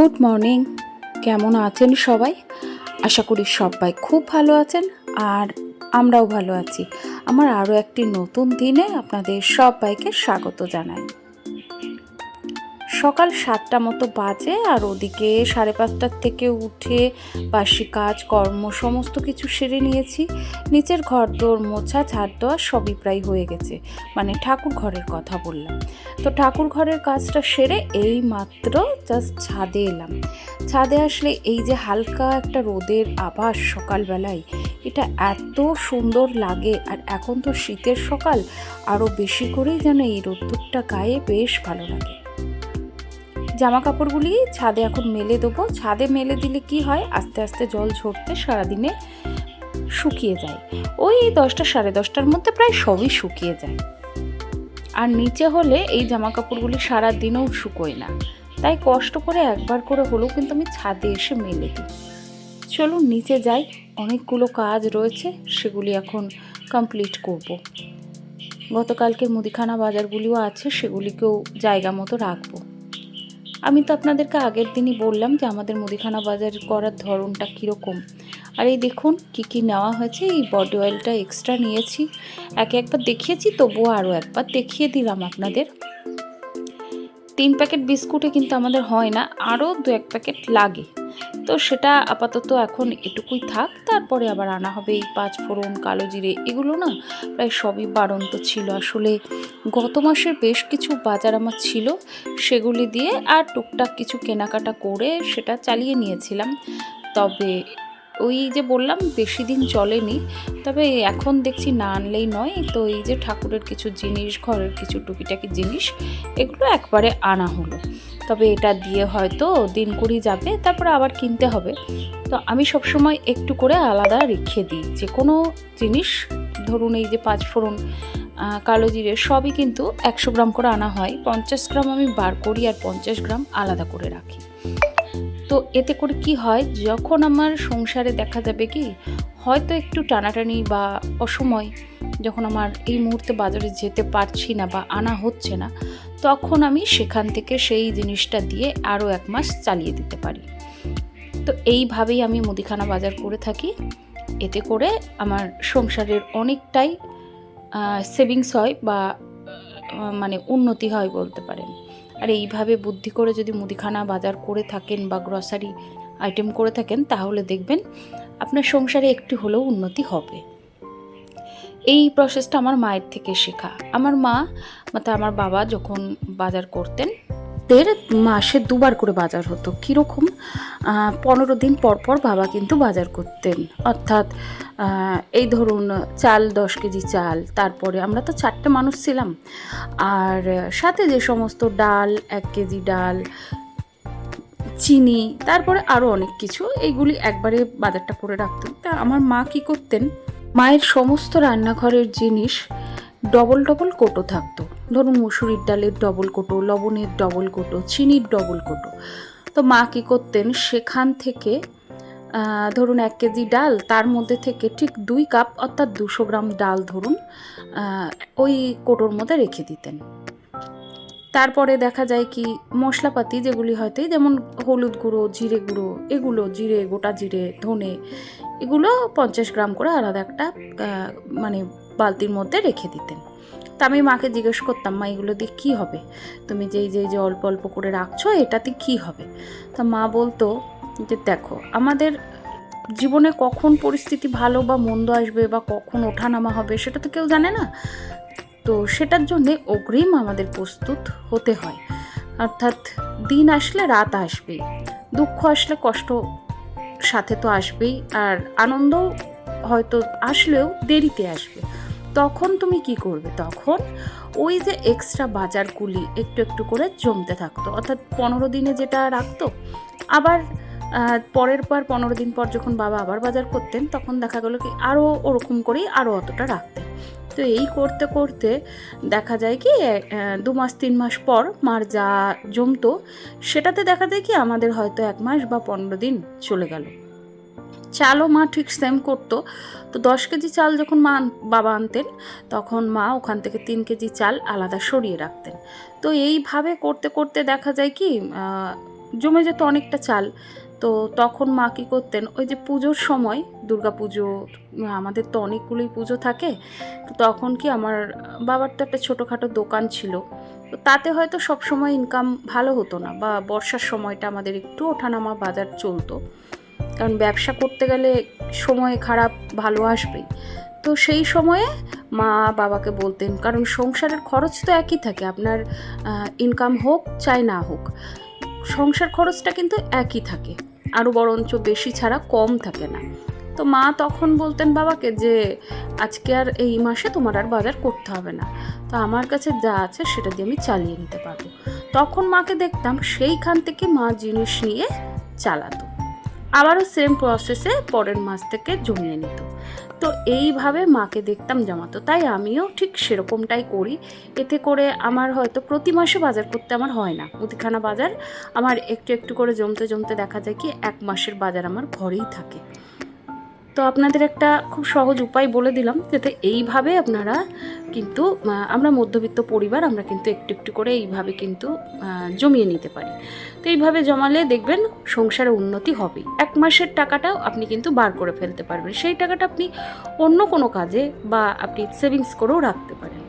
Good morning কেমন আছেন সবাই? আশা করি সবাই খুব ভালো আছেন আর আমরাও ভালো আছি। আমার আরও একটি নতুন দিনে আপনাদের সবাইকে স্বাগত জানাই। সকাল সাতটা মতো বাজে আর ওদিকে সাড়ে পাঁচটার থেকে উঠে বাসি কাজ, কর্ম সমস্ত কিছু সেরে নিয়েছি। নিচের ঘর দোর মোছা ঝাড় দেওয়া সবই প্রায় হয়ে গেছে। মানে ঠাকুর ঘরের কথা বললাম। তো ঠাকুর ঘরের কাজটা সেরে এই মাত্র জাস্ট ছাদে এলাম। ছাদে আসলে এই যে হালকা একটা রোদের আভাস সকালবেলায়, এটা এত সুন্দর লাগে আর এখন তো শীতের সকাল আরও বেশি করেই যেন এই রোদ্দুরটা গায়ে বেশ ভালো লাগে। জামা কাপড়গুলি ছাদে এখন মেলে দেবো। ছাদে মেলে দিলে কি হয়? আস্তে আস্তে জল ঝরতে সারাদিনে শুকিয়ে যায়। ওই দশটা সাড়ে দশটার মধ্যে প্রায় সবই শুকিয়ে যায়। আর নিচে হলে এই জামা কাপড়গুলি সারা দিনেও শুকোয় না। তাই কষ্ট করে একবার করে হলেও কিন্তু আমি ছাদে এসে মেলে দিই। চলুন নিচে যাই। অনেকগুলো কাজ রয়েছে, সেগুলি এখন কমপ্লিট করব। গতকালকে মুদিখানা বাজারগুলিও আছে, সেগুলিকেও জায়গা মতো রাখব। আমি তো আপনাদেরকে আগের দিনই বললাম যে আমাদের মুদিখানা বাজার করার ধরনটা কীরকম। আর এই দেখুন কি কি নেওয়া হয়েছে, এই বডি অয়েলটা এক্সট্রা নিয়েছি। একে একবার দেখিয়েছি, তবুও আরও একবার দেখিয়ে দিলাম আপনাদের। তিন প্যাকেট বিস্কুটে কিন্তু আমাদের হয় না, আরও দু এক প্যাকেট লাগে। তো সেটা আপাতত এখন এটুকুই থাক, তারপরে আবার আনা হবে এই পাঁচ ফোড়ন, কালো জিরে, এগুলো না প্রায় সবই বাড়ন্ত ছিল। আসলে গত মাসের বেশ কিছু বাজার আমার ছিল সেগুলি দিয়ে আর টুকটাক কিছু কেনাকাটা করে সেটা চালিয়ে নিয়েছিলাম। তবে ওই যে বললাম বেশি দিন চলেনি, তবে এখন দেখছি না আনলেই নয়। তো এই যে ঠাকুরের কিছু জিনিস, ঘরের কিছু টুকিটাকি জিনিস, এগুলো একবারে আনা হলো। তবে এটা দিয়ে হয়তো দিন কুড়ি যাবে, তারপরে আবার কিনতে হবে। তো আমি সবসময় একটু করে আলাদা রেখে দিই। যে কোনো জিনিস, ধরুন এই যে পাঁচ ফোড়ন কালো জিরে, সবই কিন্তু একশো গ্রাম করে আনা হয়। পঞ্চাশ গ্রাম আমি বার করি আর পঞ্চাশ গ্রাম আলাদা করে রাখি। তো এতে করে কি হয়, যখন আমার সংসারে দেখা যাবে কি, হয়তো একটু টানাটানি বা অসময়, যখন আমার এই মুহূর্তে বাজারে যেতে পারছি না বা আনা হচ্ছে না তখন আমি সেখান থেকে সেই জিনিসটা দিয়ে আরও এক মাস চালিয়ে দিতে পারি। তো এইভাবেই আমি মুদিখানা বাজার করে থাকি। এতে করে আমার সংসারের অনেকটাই সেভিংস হয় বা মানে উন্নতি হয় বলতে পারেন। আর এইভাবে বুদ্ধি করে যদি মুদিখানা বাজার করে থাকেন বা গ্রসারি আইটেম করে থাকেন, তাহলে দেখবেন আপনার সংসারে একটু হলেও উন্নতি হবে। এই প্রসেসটা আমার মায়ের থেকে শেখা। আমার মা মানে আমার বাবা যখন বাজার করতেন দের মাসে দুবার করে বাজার হতো। কীরকম? পনেরো দিন পর পর বাবা কিন্তু বাজার করতেন। অর্থাৎ এই ধরুন চাল দশ কেজি চাল, তারপরে আমরা তো চারটে মানুষ ছিলাম। আর সাথে যে সমস্ত ডাল, এক কেজি ডাল, চিনি, তারপরে আরও অনেক কিছু, এইগুলি একবারে বাজারটা করে রাখতেন। তা আমার মা কি করতেন? মায়ের সমস্ত রান্নাঘরের জিনিস ডবল ডবল কোটো থাকতো। ধরুন মুসুরির ডালের ডবল কোটো, লবণের ডবল কোটো, চিনির ডবল কোটো। তো মা কী করতেন, সেখান থেকে ধরুন এক কেজি ডাল, তার মধ্যে থেকে ঠিক দুই কাপ অর্থাৎ দুশো গ্রাম ডাল ধরুন ওই কোটোর মধ্যে রেখে দিতেন। তারপরে দেখা যায় কি মশলাপাতি যেগুলি হয়তো যেমন হলুদ গুঁড়ো, জিরে গুঁড়ো, এগুলো জিরে, গোটা জিরে, ধনে, এগুলো পঞ্চাশ গ্রাম করে আলাদা একটা মানে বালতির মধ্যে রেখে দিতেন। তা আমি মাকে জিজ্ঞেস করতাম, মা, এগুলো দিয়ে কী হবে? তুমি যেই যেই, যে অল্প অল্প করে রাখছো, এটাতে কী হবে? তা মা বলতো যে, দেখো, আমাদের জীবনে কখন পরিস্থিতি ভালো বা মন্দ আসবে বা কখন ওঠানামা হবে, সেটা তো কেউ জানে না। তো সেটার জন্যে অগ্রিম আমাদের প্রস্তুত হতে হয়। অর্থাৎ দিন আসলে রাত আসবেই দুঃখ আসলে কষ্ট সাথে তো আসবেই, আর আনন্দ হয়তো আসলেও দেরিতে আসবে। তখন তুমি কি করবে? তখন ওই যে এক্সট্রা বাজারগুলি একটু একটু করে জমতে থাকতো। অর্থাৎ পনেরো দিনে যেটা রাখতো, আবার পরের পর পনেরো দিন পর যখন বাবা আবার বাজার করতেন, তখন দেখা গেলো কি আরও ওরকম করেই আরও অতটা রাখতেন। তো এই করতে করতে দেখা যায় কি দু মাস, তিন মাস পর মার যা জমতো, সেটাতে দেখা যায় কি আমাদের হয়তো এক মাস বা পনেরো দিন চলে গেল। চালও মা ঠিক সেম করতো। তো দশ কেজি চাল যখন মা বাবা আনতেন, তখন মা ওখান থেকে তিন কেজি চাল আলাদা সরিয়ে রাখতেন। তো এইভাবে করতে করতে দেখা যায় কি জমে যেত অনেকটা চাল। তো তখন মা কী করতেন? ওই যে পুজোর সময়, দুর্গা পুজো, আমাদের তো অনেকগুলোই পুজো থাকে। তো তখন কি আমার বাবার তো একটা ছোটোখাটো দোকান ছিল। তো তাতে হয়তো সব সময় ইনকাম ভালো হতো না বা বর্ষার সময়টা আমাদের একটু ওঠানামা বাজার চলতো। কারণ ব্যবসা করতে গেলে সময় খারাপ, ভালো আসবেই। তো সেই সময়ে মা বাবাকে বলতেন, কারণ সংসারের খরচ তো একই থাকে, আপনার ইনকাম হোক, চাই না হোক, সংসার খরচটা কিন্তু একই থাকে। আরও বরঞ্চ বেশি ছাড়া কম থাকে না। তো মা তখন বলতেন বাবাকে যে, আজকে আর এই মাসে তোমার আর বাজার করতে হবে না। তো আমার কাছে যা আছে সেটা দিয়ে আমি চালিয়ে নিতে পারব। তখন মাকে দেখতাম সেইখান থেকে মা জিনিস নিয়ে চালাতো। আবারও সেম প্রসেসে পরের মাস থেকে জমিয়ে নিত। তো এইভাবে মাকে দেখতাম জামাতো তাই আমিও ঠিক সেরকমটাই করি। এতে করে আমার হয়তো প্রতি মাসে বাজার করতে আমার হয় না। মুদিখানা বাজার আমার একটু একটু করে জমতে জমতে দেখা যায় কি, এক মাসের বাজার আমার ঘরেই থাকে। তো আপনাদের একটা খুব সহজ উপায় বলে দিলাম যাতে এইভাবে আপনারা কিন্তু আমরা মধ্যবিত্ত পরিবার, আমরা কিন্তু একটু একটু করে এইভাবে কিন্তু জমিয়ে নিতে পারি। তো এইভাবে জমালে দেখবেন সংসারে উন্নতি হবেই। এক মাসের টাকাটাও আপনি কিন্তু বার করে ফেলতে পারবেন। সেই টাকাটা আপনি অন্য কোনো কাজে বা আপনি সেভিংস করেও রাখতে পারেন।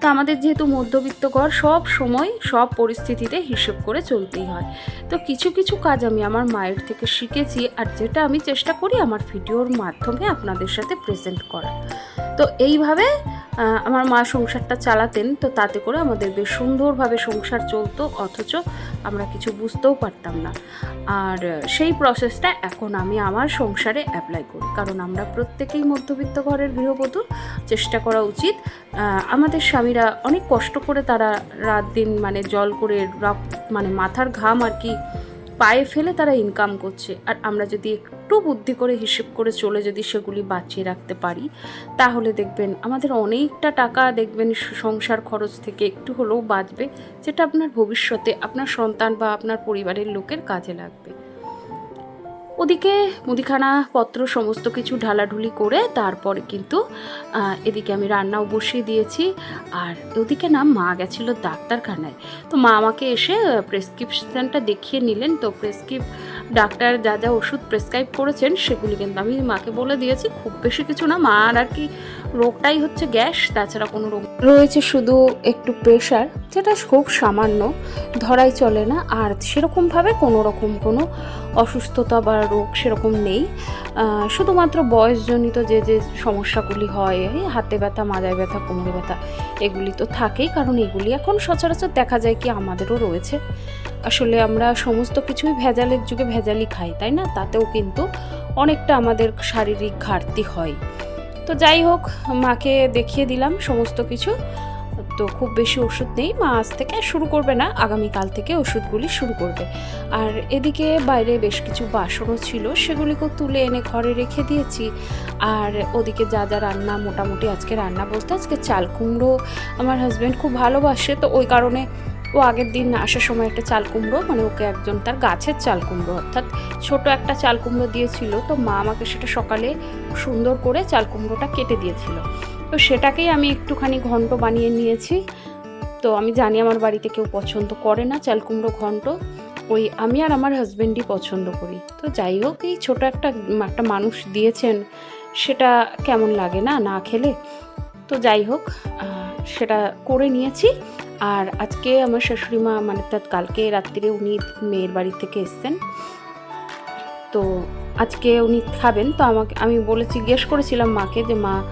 তা আমাদের যেহেতু মধ্যবিত্ত ঘর সব সময় সব পরিস্থিতিতে হিসেব করে চলতেই হয়। তো কিছু কিছু কাজ আমি আমার মায়ের থেকে শিখেছি আর যেটা আমি চেষ্টা করি আমার ভিডিওর মাধ্যমে আপনাদের সাথে প্রেজেন্ট করা তো এইভাবে আমার মা সংসারটা চালাতেন, তো তাতে করে আমাদের বেশ সুন্দরভাবে সংসার চলতো, অথচ আমরা কিছু বুঝতেও পারতাম না। আর সেই প্রসেসটা এখন আমি আমার সংসারে অ্যাপ্লাই করি, কারণ আমরা প্রত্যেকেই মধ্যবিত্ত ঘরের গৃহবধূ, চেষ্টা করা উচিত। আমাদের স্বামীরা অনেক কষ্ট করে তারা রাত দিন মানে জল করে মানে মাথার ঘাম আর কি পায়ে ফেলে তারা ইনকাম করছে। আর আমরা যদি একটু বুদ্ধি করে হিসেব করে চলে যদি সেগুলি বাঁচিয়ে রাখতে পারি, তাহলে দেখবেন আমাদের অনেকটা টাকা দেখবেন সংসার খরচ থেকে একটু হলেও বাঁচবে, যেটা আপনার ভবিষ্যতে আপনার সন্তান বা আপনার পরিবারের লোকের কাজে লাগবে। ওদিকে মুদিখানা পত্র সমস্ত কিছু ঢালাঢুলি করে তারপরে কিন্তু এদিকে আমি রান্নাও বসিয়ে দিয়েছি। আর ওদিকে না মা গেছিল ডাক্তারখানায়। তো মা আমাকে এসে প্রেসক্রিপশনটা দেখিয়ে নিলেন। তো প্রেসক্রিপ ডাক্তার যা যা ওষুধ প্রেসক্রাইব করেছেন, সেগুলি কিন্তু আমি মাকে বলে দিয়েছি। খুব বেশি কিছু না মার আর কি রোগটাই হচ্ছে গ্যাস, তাছাড়া কোনো রোগ রয়েছে শুধু একটু প্রেশার যেটা খুব সামান্য, ধরাই চলে না। আর সেরকমভাবে কোনো রকম কোনো অসুস্থতা বা রোগ সেরকম নেই। শুধুমাত্র বয়সজনিত যে যে সমস্যাগুলি হয় হাতে ব্যথা, মাজায় ব্যথা, কোমরে ব্যথা, এগুলি তো থাকেই। কারণ এগুলি এখন সচরাচর দেখা যায় কি আমাদেরও রয়েছে। আসলে আমরা সমস্ত কিছুই ভেজালের যুগে ভেজালই খাই, তাই না? তাতেও কিন্তু অনেকটা আমাদের শারীরিক ঘাটতি হয়। তো যাই হোক, মাকে দেখিয়ে দিলাম সমস্ত কিছু। তো খুব বেশি ওষুধ নেই, মা আজ থেকে শুরু করবে না, আগামীকাল থেকে ওষুধগুলি শুরু করবে। আর এদিকে বাইরে বেশ কিছু বাসনও ছিল সেগুলিকেও তুলে এনে ঘরে রেখে দিয়েছি। আর ওদিকে যা যা রান্না, মোটামুটি আজকে রান্না বলতে আজকে চাল কুমড়ো, আমার হাজব্যান্ড খুব ভালোবাসে, তো ওই কারণে ও আগের দিন আসার সময় একটা চাল কুমড়ো মানে ওকে একজন তার গাছের চাল কুমড়ো, অর্থাৎ ছোট একটা চাল কুমড়ো দিয়েছিল। তো মা আমাকে সেটা সকালে সুন্দর করে চাল কুমড়োটা কেটে দিয়েছিল। তো সেটাকেই আমি একটুখানি ঘন্ট বানিয়ে নিয়েছি। তো আমি জানি আমার বাড়িতে কেউ পছন্দ করে না চাল কুমড়ো ঘন্ট। ওই আমি আর আমার হাজবেন্ডই পছন্দ করি। তো যাই হোক, এই ছোট একটা একটা মানুষ দিয়েছেন, সেটা কেমন লাগে না? না খেলে? তো যাই হোক সেটা করে নিয়েছি। আর আজকে আমার শাশুড়ি মা মানে তার কালকে রাত্রিরে উনি মেয়ের বাড়ি থেকে এসছেন। তো আজকে উনি খাবেন। তো আমাকে, আমি বলেছি, জিজ্ঞেস করেছিলাম মাকে যে, মা,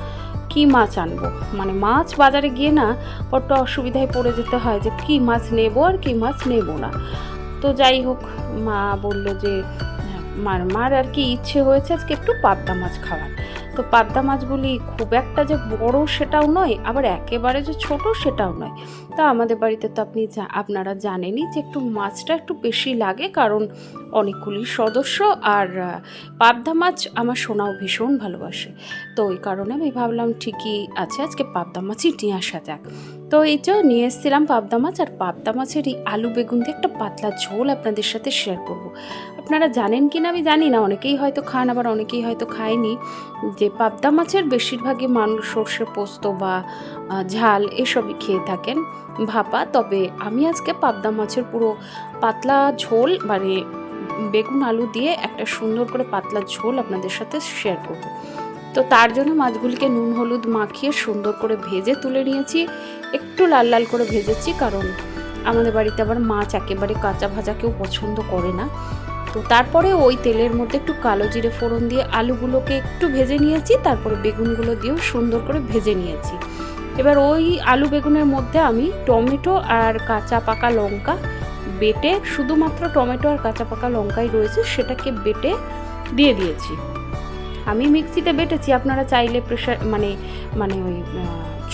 কি মাছ আনব? মানে মাছ বাজারে গিয়ে না বড্ড অসুবিধায় পড়ে যেতে হয় যে, কি মাছ নেব আর কি মাছ নেব না? তো যাই হোক, মা বলল যে, মার মার আর কি ইচ্ছে হয়েছে আজকে একটু পাবদা মাছ খাওয়ার। তো পাবদা মাছগুলি খুব একটা যে বড় সেটাও নয়, আবার একেবারে যে ছোট সেটাও নয়। তা আমাদের বাড়িতে তো আপনি আপনারা জানেনই যে একটু মাছটা একটু বেশি লাগে কারণ অনেকগুলি সদস্য আর পাবদা মাছ আমার সোনাও ভীষণ ভালোবাসে। তো ওই কারণে আমি ভাবলাম ঠিকই আছে, আজকে পাবদা মাছই নিয়ে আসা যাক। তো এই যে নিয়ে এসেছিলাম পাবদা মাছ, আর পাবদা মাছের এই আলু বেগুন দিয়ে একটা পাতলা ঝোল আপনাদের সাথে শেয়ার করব। আপনারা জানেন কি না আমি জানি না, অনেকেই হয়তো খান, আবার অনেকেই হয়তো খায়নি। যে পাবদা মাছের বেশিরভাগই মানুষ সর্ষে পোস্ত বা ঝাল এসবই খেয়ে থাকেন ভাপা। তবে আমি আজকে পাবদা মাছের পুরো পাতলা ঝোল মানে বেগুন আলু দিয়ে একটা সুন্দর করে পাতলা ঝোল আপনাদের সাথে শেয়ার করব। তো তার জন্য মাছগুলিকে নুন, হলুদ মাখিয়ে সুন্দর করে ভেজে তুলে নিয়েছি। একটু লাল লাল করে ভেজেছি কারণ আমাদের বাড়িতে আবার মাছ একেবারে কাঁচা ভাজা কেউ পছন্দ করে না। তো তারপরে ওই তেলের মধ্যে একটু কালো জিরে ফোড়ন দিয়ে আলুগুলোকে একটু ভেজে নিয়েছি, তারপরে বেগুনগুলো দিয়েও সুন্দর করে ভেজে নিয়েছি। এবার ওই আলু বেগুনের মধ্যে আমি টমেটো আর কাঁচা পাকা লঙ্কা বেটে শুধুমাত্র টমেটো আর কাঁচা পাকা লঙ্কাই রয়েছে, সেটাকে বেটে দিয়ে দিয়েছি। আমি মিক্সিতে বেটেছি, আপনারা চাইলে প্রেশার মানে মানে ওই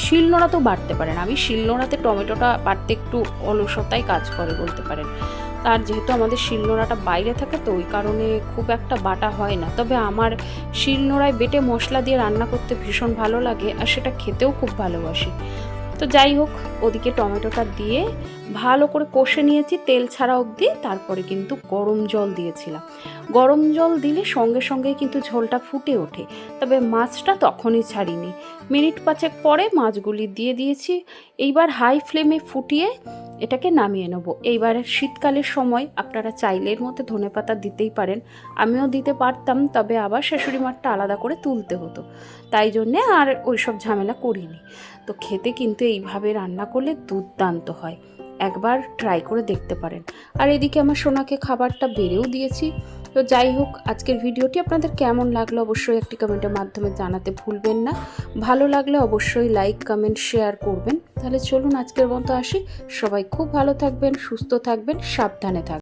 শিলনোড়া তো বাড়তে পারেন। আমি শিলনোড়াতে টমেটোটা বাড়তে একটু অলসতায় কাজ করে বলতে পারেন। তার যেহেতু আমাদের শিলনোড়াটা বাইরে থাকে তো ওই কারণে খুব একটা বাটা হয় না। তবে আমার শিলনোড়ায় বেটে মশলা দিয়ে রান্না করতে ভীষণ ভালো লাগে আর সেটা খেতেও খুব ভালোবাসি। তো যাই হোক, ওদিকে টমেটোটা দিয়ে ভালো করে কষে নিয়েছি, তেল ছাড়া অবধি। তারপরে কিন্তু গরম জল দিয়েছিলাম। গরম জল দিলে সঙ্গে সঙ্গে কিন্তু ঝোলটা ফুটে ওঠে। তবে মাছটা তখনই ছাড়িনি। মিনিট পাঁচেক পরে মাছগুলি দিয়ে দিয়েছি। এইবার হাই ফ্লেমে ফুটিয়ে এটাকে নামিয়ে নেব। এইবার শীতকালের সময় আপনারা চাইলে এর মধ্যে ধনেপাতা দিতেই পারেন। আমিও দিতে পারতাম, তবে আবার শাশুড়ি মাঠটা আলাদা করে তুলতে হতো। তাই জন্যে আর ওইসব ঝামেলা করিনি। তো খেতে কিন্তু এইভাবে রান্না করলে দুর্দান্ত হয়। একবার ট্রাই করে দেখতে পারেন। আর এদিকে আমার সোনাকে খাবারটা বেড়েও দিয়েছি। তো যাই হোক, আজকের ভিডিওটি আপনাদের কেমন লাগল অবশ্যই একটি কমেন্টের মাধ্যমে জানাতে ভুলবেন না। ভালো লাগলে অবশ্যই লাইক কমেন্ট শেয়ার করবেন। তাহলে চলুন আজকের মতো আসি। সবাই খুব ভালো থাকবেন, সুস্থ থাকবেন, সাবধানে থাকবেন।